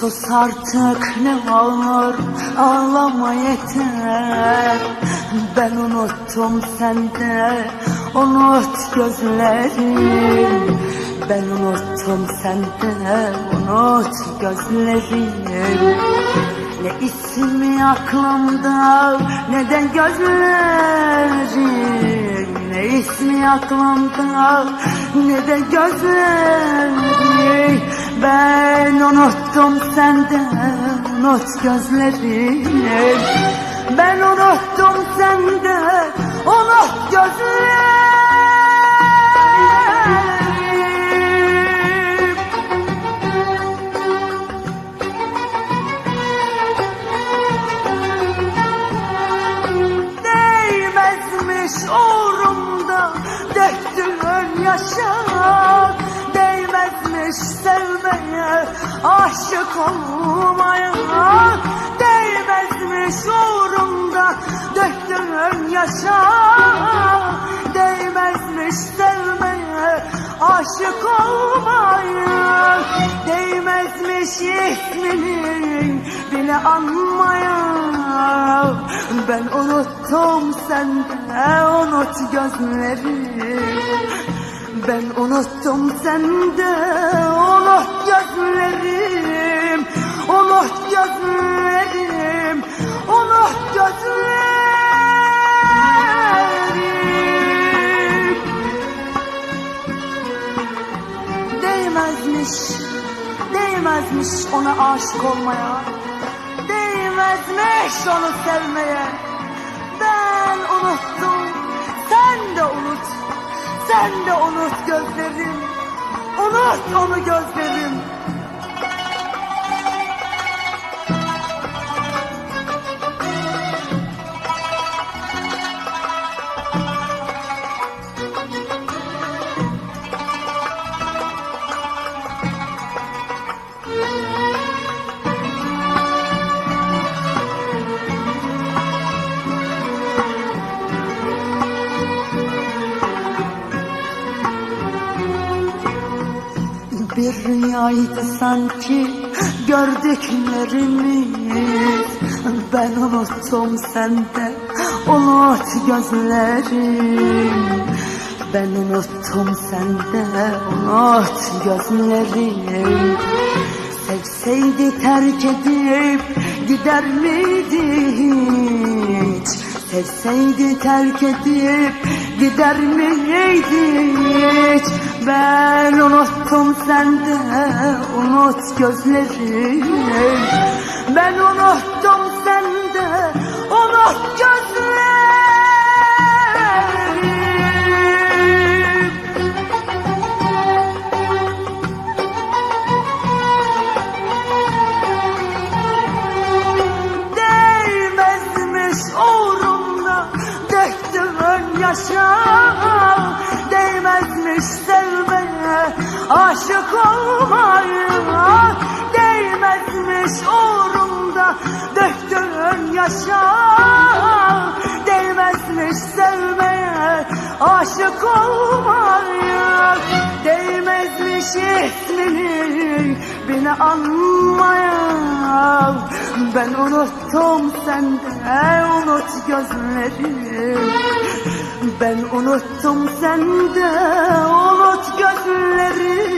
Sus artık ne olur ağlama yeter. Ben unuttum sende unut gözlerim Ben unuttum sende unut gözlerim Ne ismi aklımda ne de gözlerim Ne ismi aklımda ne de gözlerim Ben unuttum senden unut gözlerim Ben unuttum senden unut gözlerim. Değmezmiş uğrumda döktüğün yaşa Değmezmiş sevmeye aşık olmaya Değmezmiş uğrumda döktüğün yaşa. Değmezmiş sevmeye aşık olmaya Değmezmiş ismini bile anmaya. Ben unuttum sende unut gözlerim Ben unuttum sende unut gözlerim Unut gözlerim Unut gözlerim. Değmezmiş, değmezmiş ona aşık olmaya. Değmezmiş onu sevmeye. Ben unuttum, sen de unut Sen de unut gözlerim Unut onu gözlerim Bir rüyaydı sanki. Gördüklerimiz Ben unuttum sende unut gözlerim Ben unuttum sende unut gözlerim Sevseydi terk edip gider miydi hiç Sevseydi terk edip gider miydi hiç? Ben unuttum sende unut gözlerim Ben unuttum sende unut gözlerim aşık olmaya Değmezmiş uğrumda döktüğün yaşa. Değmezmiş sevmeye aşık olmaya Değmezmiş ismini beni anmaya. Ben unuttum sende unut gözlerim Ben unuttum sende unut gözlerim Unut